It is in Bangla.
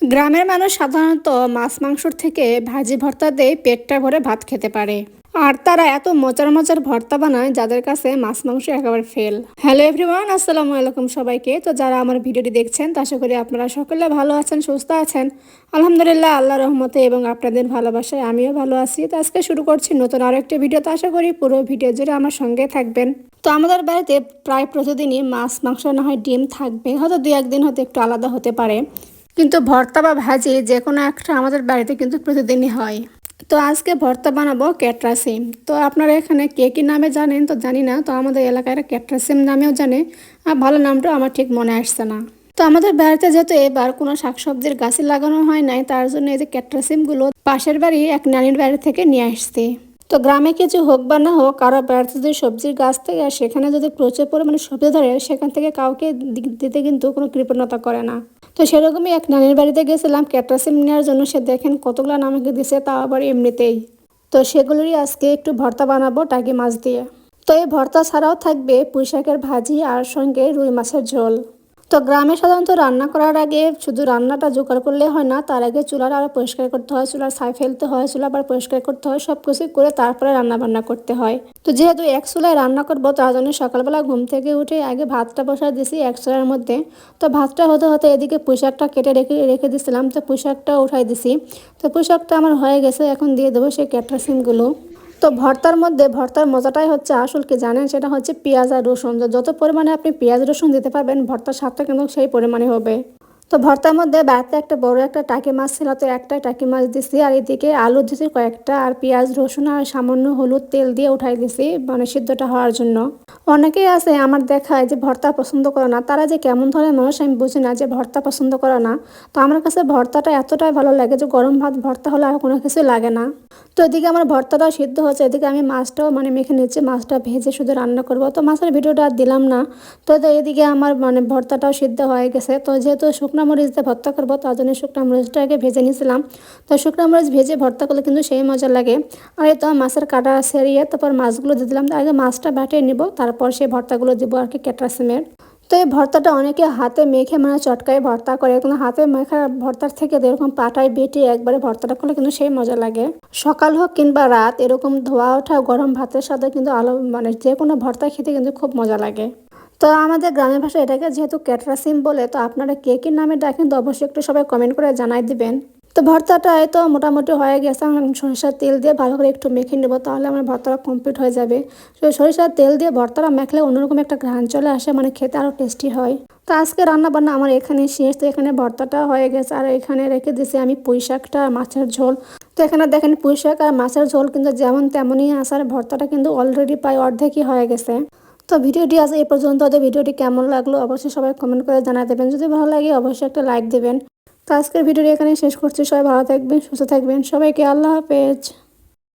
গ্রামের মানুষ সাধারণত মাছ মাংসর থেকে ভাজি ভর্তা দিয়ে পেটটা ভরে ভাত খেতে পারে। আর তারা এত মজার মজার ভর্তা বানায় যাদের কাছে মাছ মাংস একেবারে ফেল হ্যালো এভরিওয়ান আসসালামু আলাইকুম সবাইকে। তো যারা আমার ভিডিওটি দেখছেন, তা আশা করি আপনারা সকলে ভালো আছেন, সুস্থ আছেন। আলহামদুলিল্লাহ আল্লাহ রহমতে এবং আপনাদের ভালোবাসায় আমিও ভালো আছি। তো আজকে শুরু করছি নতুন আরও একটি ভিডিও তো আশা করি পুরো ভিডিও জুড়ে আমার সঙ্গে থাকবেন। তো আমাদের বাড়িতে প্রায় প্রতিদিনই মাছ মাংস না হয় ডিম থাকবে। হয়তো দু একদিন হয়তো একটু আলাদা হতে পারে। কিন্তু ভর্তা বা ভাজি যে কোনো একটা আমাদের বাড়িতে কিন্তু প্রতিদিনই হয়। তো আজকে ভর্তা বানাবো ক্যাটরাসিম। তো আপনারা এখানে কে কী নামে জানেন তো জানি না, তো আমাদের এলাকায় ক্যাটরাসিম নামেও জানে। আর ভালো নামটাও আমার ঠিক মনে আসছে না। তো আমাদের বাড়িতে যেহেতু এবার কোনো শাকসবজির গাছই লাগানো হয় নাই, তার জন্য এই যে ক্যাটরাসিমগুলো পাশের বাড়ি এক নানির বাড়ি থেকে নিয়ে আসছে। তো গ্রামে কিছু হোক বা না হোক, কারও বেড়াতে যদি সবজির গাছ থেকে, আর সেখানে যদি প্রচুর পরিমাণে সবজি ধরে, সেখান থেকে কাউকে দিতে কিন্তু কোনো কৃপণতা করে না। তো সেরকমই এক নানির বাড়িতে গেছিলাম, ক্যাটাসিম নেওয়ার জন্য। সে দেখেন কতগুলো আমাকে দিছে, তাও আবার এমনিতেই। তো সেগুলোরই আজকে একটু ভর্তা বানাবো টাকি মাছ দিয়ে। তো এই ভর্তা ছাড়াও থাকবে পুঁই শাকের ভাজি, আর সঙ্গে রুই মাছের ঝোল। তো গ্রামে সাধারণত রান্না করার আগে শুধু রান্নাটা জোগাড় করলে হয় না, তার আগে চুলার আরও পরিষ্কার করতে হয়, চুলার ছাই ফেলতে হয়, চুলা আবার পরিষ্কার করতে হয় সব কিছু করে তারপরে রান্না বান্না করতে হয়। তো যেহেতু এক চুলায় রান্না করব, তার জন্য সকালবেলা ঘুম থেকে উঠে আগে ভাতটা বসা দিছি এক চুলার মধ্যে। তো ভাতটা হতে হতে এদিকে পোশাকটা কেটে রেখে রেখে দিছিলাম, তো পোশাকটা উঠাই দিছি। তো পোশাকটা আমার হয়ে গেছে, এখন দিয়ে দেবো সেই ক্যাটরাসিমগুলো তো ভর্তার মধ্যে, ভর্তার মজাটাই হচ্ছে আসল কি জানেন? সেটা হচ্ছে পেঁয়াজ আর রসুন। যত পরিমাণে আপনি পেঁয়াজ রসুন দিতে পারবেন, ভর্তার স্বাদটা কিন্তু সেই পরিমাণে হবে। তো ভর্তার মধ্যে বাড়িতে একটা বড় একটা টাকি মাছ ছিল, তো একটা টাকি মাছ দিছি আর এদিকে আলু দিছি, কয়েকটা আর পেঁয়াজ, রসুন আর সামান্য হলুদ তেল দিয়ে উঠাই দিছি মানে সিদ্ধটা হওয়ার জন্য। অনেকেই আছে আমার দেখায় যে ভর্তা পছন্দ করে না, তারা যে কেমন ধরনের মানুষ আমি বুঝি না যে ভর্তা পছন্দ করে না। তো আমার কাছে ভর্তাটা এতটাই ভালো লাগে যে গরম ভাত ভর্তা হলে আর কোনো কিছু লাগে না। তো এদিকে আমার ভর্তাটাও সিদ্ধ হচ্ছে এদিকে আমি মাছটাও মানে মেখে নিচ্ছি মাছটা ভেজে শুধু রান্না করব। তো মাছের ভিডিওটা আর দিলাম না। তো তো এদিকে আমার মানে ভর্তাটাও সিদ্ধ হয়ে গেছে। তো যেহেতু শুকনো মরিচ দিয়ে ভর্তা করব, তার জন্য শুকনো মরিচটাকে ভেজে নিয়েছিলাম। তো শুকনা মরিচ ভেজে ভর্তা করলে কিন্তু সেই মজা লাগে। আর তো মাছের কাটা সেরিয়ে তারপর মাছগুলো দিয়ে দিলাম। আগে মাছটা বাটিয়ে নিব, তারপর সেই ভর্তাগুলো দিব আর কি ক্যাটরাসিমের তো এই ভর্তাটা অনেকে হাতে মেখে মানে চটকায় ভর্তা করে, কিন্তু হাতে মেখা ভর্তার থেকে এরকম পাটায় বেটে একবারে ভর্তাটা করলে কিন্তু সেই মজা লাগে। সকাল হোক কিংবা রাত, এরকম ধোয়া ওঠা গরম ভাতের সাথে কিন্তু আলো মানে যে কোনো ভর্তা খেতে কিন্তু খুব মজা লাগে। তো আমাদের গ্রামের ভাষা এটাকে যেহেতু ক্যাটরাসিম বলে, তো আপনারা কে কী নামে ডাকেন তো অবশ্যই একটু সবাই কমেন্ট করে জানাই দিবেন। তো ভর্তাটা তো মোটামুটি হয়ে গেছে, আমি সরিষার তেল দিয়ে ভালো করে একটু মেখে নেব, তাহলে আমার ভর্তাটা কমপ্লিট হয়ে যাবে। তো সরিষার তেল দিয়ে ভর্তাটা মেখলে অন্যরকম একটা ঘ্রাণ চলে আসে মানে খেতে আরও টেস্টি হয়। তো আজকে রান্না বান্না আমার এখানে শেষ, তো এখানে ভর্তাটা হয়ে গেছে, আর এখানে রেখে দিয়েছি আমি পুঁই শাকটা মাছের ঝোল। তো এখানে দেখেন পুঁই শাক আর মাছের ঝোল কিন্তু যেমন তেমনই আসার ভর্তাটা কিন্তু অলরেডি প্রায় অর্ধেকই হয়ে গেছে। তো ভিডিওটি আজ এই পর্যন্ত। ভিডিওটি কেমন লাগল অবশ্যই সবাই কমেন্ট করে জানা দেবেন। যদি ভালো লাগে অবশ্যই একটা লাইক দেবেন। তো আজকের ভিডিওটি এখানে শেষ করছি। সবাই ভালো থাকবেন, সুস্থ থাকবেন। সবাইকে আল্লাহ হাফেজ।